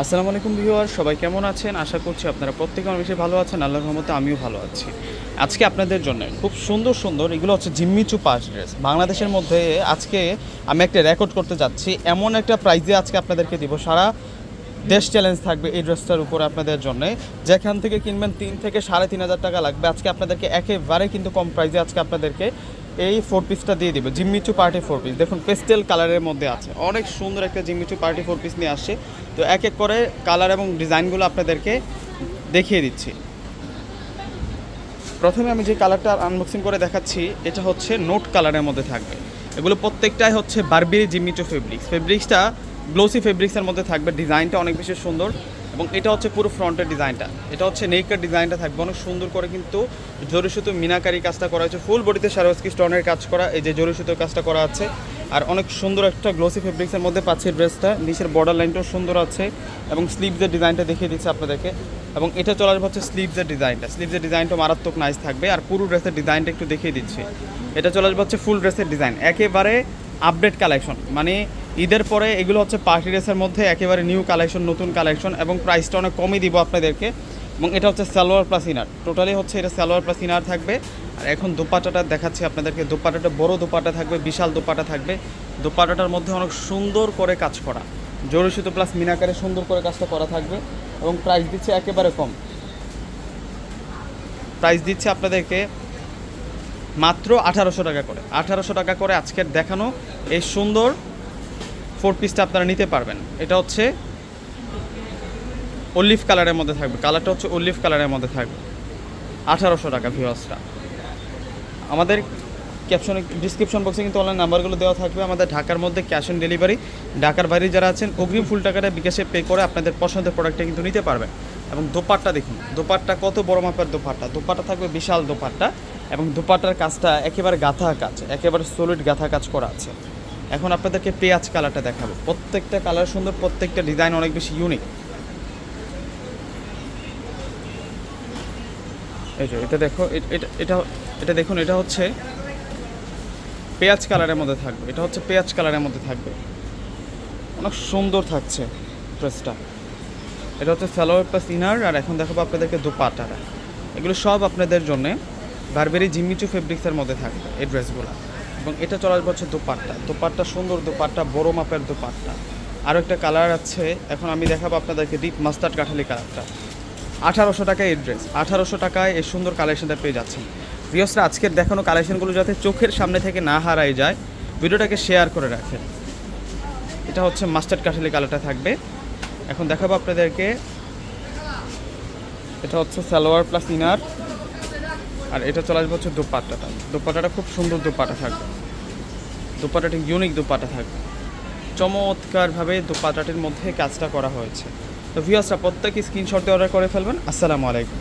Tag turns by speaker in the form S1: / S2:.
S1: আসসালামু আলাইকুম ভিউয়ার, সবাই কেমন আছেন? আশা করছি আপনারা প্রত্যেকে অনেক বেশি ভালো আছেন, আল্লাহর রহমতে আমিও ভালো আছি। আজকে আপনাদের জন্য খুব সুন্দর সুন্দর, এগুলো হচ্ছে জিম্মিচু পাস ড্রেস বাংলাদেশের মধ্যে আজকে আমি একটা রেকর্ড করতে যাচ্ছি, এমন একটা প্রাইজে আজকে আপনাদেরকে দিব। সারা দেশ চ্যালেঞ্জ থাকবে এই ড্রেসটার উপরে আপনাদের জন্য। যেখান থেকে কিনবেন তিন থেকে সাড়ে তিন হাজার টাকা লাগবে। আজকে আপনাদেরকে একেবারে কিন্তু কম প্রাইজে আজকে আপনাদেরকে এই ফোর পিসটা দিয়ে দিবে, Jimmy Choo party four piece দেখুন পেস্টেল কালারের মধ্যে আছে। অনেক সুন্দর একটা জিম্মিচু পার্টি ফোর পিস নিয়ে আসছে। তো এক এক করে কালার এবং ডিজাইনগুলো আপনাদেরকে দেখিয়ে দিচ্ছি। প্রথমে আমি যে কালারটা আনবক্সিং করে দেখাচ্ছি, এটা হচ্ছে নোট কালারের মধ্যে থাকবে। এগুলো প্রত্যেকটাই হচ্ছে বারবেরি জিমিচো ফেব্রিক্স ফেব্রিক্সটা গ্লোসি ফেব্রিক্সের মধ্যে থাকবে ডিজাইনটা অনেক বেশি সুন্দর। এবং এটা হচ্ছে পুরো ফ্রন্টের ডিজাইনটা। এটা হচ্ছে নেইকার ডিজাইনটা থাকবে। অনেক সুন্দর করে কিন্তু জরি সুতো মিনাকারি কাজটা করা হয়েছে। ফুল বডিতে সারোস্কি স্টোনের কাজ করা, এই যে জরি সুতোর কাজটা করা আছে। আর অনেক সুন্দর একটা গ্লোসি ফেব্রিক্সের মধ্যে পাচ্ছে ড্রেসটা নিচের বর্ডার লাইনটাও সুন্দর আছে এবং স্লিভসের ডিজাইনটা দেখিয়ে দিচ্ছে আপনাদেরকে। এবং এটা চলে আসবে হচ্ছে স্লিভসের ডিজাইনটা। স্লিভসের ডিজাইনটা মারাত্মক নাইস থাকবে। আর পুরো ড্রেসের ডিজাইনটা একটু দেখিয়ে দিচ্ছি। এটা চলে আসবে হচ্ছে ফুল ড্রেসের ডিজাইন। একেবারে আপডেট কালেকশন মানে ঈদের পরে এগুলো হচ্ছে পার্টি ড্রেসের মধ্যে একেবারে নিউ কালেকশন, নতুন কালেকশন এবং প্রাইসটা অনেক কমই দিব আপনাদেরকে। এবং এটা হচ্ছে সালোয়ার প্লাস ইনার। টোটালি হচ্ছে এটা সালোয়ার প্লাস ইনার থাকবে। আর এখন দোপাটাটা দেখাচ্ছি আপনাদেরকে। দোপাটাটা বড় দোপাটা থাকবে, বিশাল দোপাটা থাকবে। দোপাটাটার মধ্যে অনেক সুন্দর করে কাজ করা। জরি সুতো প্লাস মিনাকারে সুন্দর করে কাজটা করা থাকবে এবং প্রাইস দিচ্ছে একেবারে কম। প্রাইস দিচ্ছে আপনাদেরকে মাত্র আঠারোশো টাকা করে। আঠারোশো টাকা করে আজকের দেখানো এই সুন্দর ফোর পিসটা আপনারা নিতে পারবেন। এটা হচ্ছে অলিভ কালারের মধ্যে থাকবে। কালারটা হচ্ছে অলিভ কালারের মধ্যে থাকবে। আঠারোশো টাকা ভিউয়ার্সটা আমাদের ক্যাপশনে ডিসক্রিপশন বক্সে কিন্তু অনলাইন নাম্বারগুলো দেওয়া থাকবে। আমাদের ঢাকার মধ্যে ক্যাশ অন ডেলিভারি ঢাকার বাইরে যারা আছেন, অগ্রিম ফুল টাকাটা বিকাশে পে করে আপনাদের পছন্দের প্রোডাক্টটা কিন্তু নিতে পারবেন। এবং দোপাট্টা দেখুন, দোপাট্টা কত বড় মাপের দোপাট্টা। দোপাট্টা থাকবে বিশাল দোপাট্টা এবং দোপাট্টার কাজটা একেবারে গাঁথা কাজ, একেবারে সলিড গাঁথা কাজ করা আছে। এখন আপনাদেরকে পেঁয়াজ কালারটা দেখাবো। প্রত্যেকটা কালার সুন্দর, প্রত্যেকটা ডিজাইন অনেক বেশি ইউনিক এই যে, এটা দেখো এটা এটা এটা দেখুন, এটা হচ্ছে পেঁয়াজ কালারের মধ্যে থাকবে। এটা হচ্ছে পেঁয়াজ কালারের মধ্যে থাকবে। অনেক সুন্দর থাকছে ড্রেসটা। এটা হচ্ছে সালোয়ার প্লাস ইনার, আর এখন দেখাবো আপনাদেরকে দুপাটাটা। এগুলো সব আপনাদের জন্যে বারবেরি জিমিচু ফেব্রিক্সের মধ্যে থাকবে এই ড্রেসগুলো। এবং এটা চলে আসবে হচ্ছে দুপাট্টা। দুপাট্টা সুন্দর দুপাট্টা, বড় মাপের দুপাট্টা। আরও একটা কালার আছে, এখন আমি দেখাবো আপনাদেরকে ডিপ মাস্টার্ড কাঠালি কালারটা আঠারোশো টাকায় এই ড্রেস আঠারোশো টাকায় এই সুন্দর কালেকশনটা পেয়ে যাচ্ছেন। ভিওসরা আজকের দেখানো কালেকশনগুলো যাতে চোখের সামনে থেকে না হারাই যায়, ভিডিওটাকে শেয়ার করে রাখেন। এটা হচ্ছে মাস্টার্ড কাঠালি কালারটা থাকবে। এখন দেখাবো আপনাদেরকে, এটা হচ্ছে সালোয়ার প্লাস ইনার আর এটা চলে আসবে হচ্ছে দোপাট্টাটা। দোপাট্টাটা খুব সুন্দর দোপাটা থাকবে। দোপাট্টাটি ইউনিক দোপাটা থাকবে। চমৎকারভাবে দোপাট্টাটির মধ্যে কাজটা করা হয়েছে। তো ভিউয়ার্সরা প্রত্যেকে স্ক্রিনশট দিয়ে অর্ডার করে ফেলবেন। আসসালামু আলাইকুম।